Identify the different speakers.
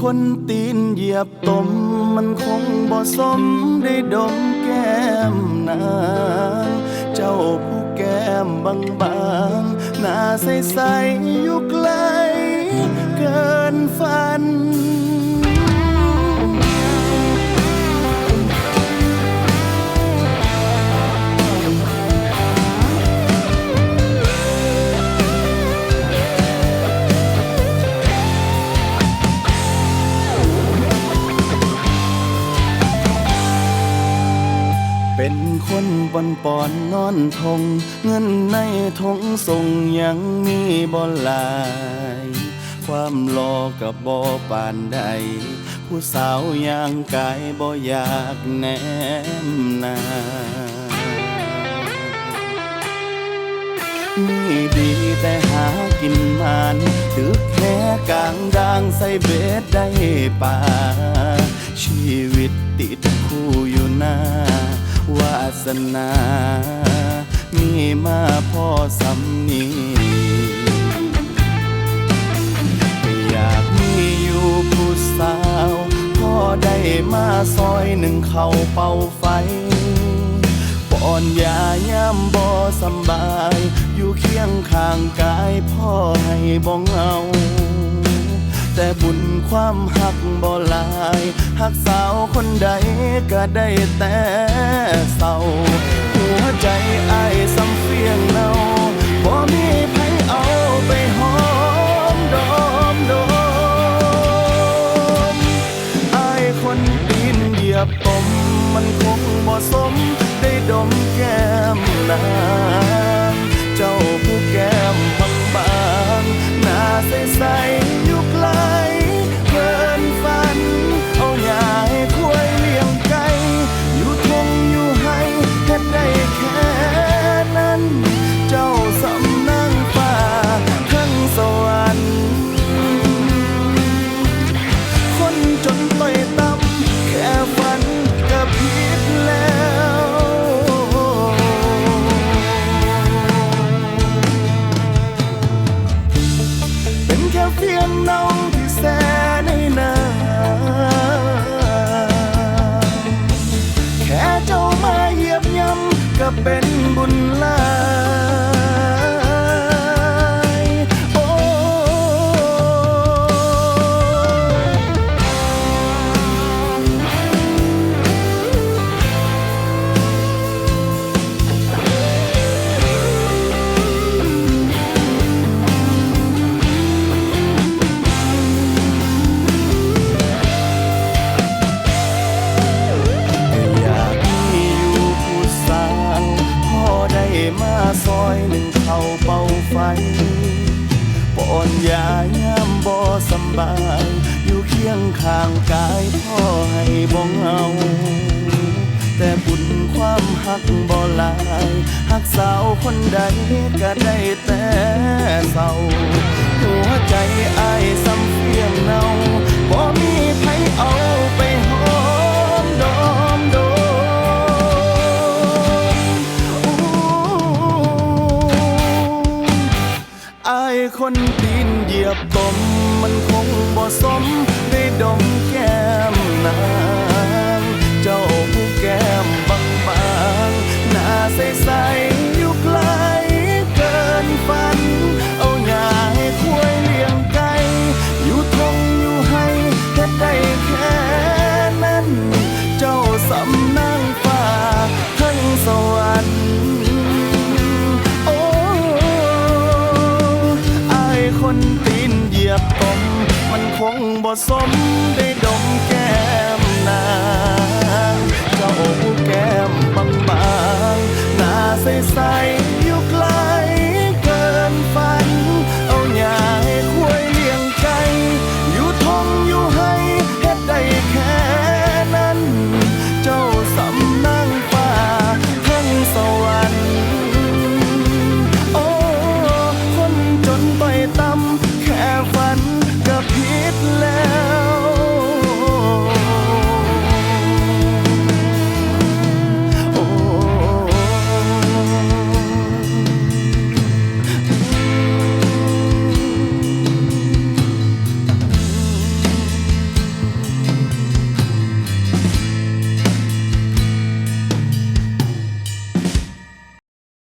Speaker 1: คนตีนเหยียบตม มันคงบ่สมได้ดมแก้มนางเจ้าผู้แก้มบางบางๆหน้าใสใสๆอยู่ไกลเกินฝัน เป็นคนบอนปอนนอนทง เงินในทงส่งยังมีบ่หลาย ความรอกับบ่ปานใด ผู้สาวย่างกายบ่อยากแนมนามีดีแต่หากินมานถึกแค่กลางด่างใส่เบ็ดได้ป่า ชีวิตติดคู่อยู่นาวา สนา มีมาพ่อสำนีอยากมีอยู่ผู้สาว พ่อได้มาซอยหนึ่งเขาเป่าไฟปอนยายามบ่สบาย อยู่เคียงข้างกายพ่อให้บ่เหงา แต่บุญความหักบ่ลาย หักสาวคนใดก็ได้แต่ ก็เป็นบุญลา ซอยหนึ่งเขาเป่าไฟปอนยายามบ่สบาย อยู่เคียงข้างกายพ่อให้บ่เงา แต่บุญความหักบ่ลายหักสาวคนใดก็ได้แต่เศร้า ยียบตมมันคงบ่สมได้ดม บตมมันคงบ่สมได้ดมแก้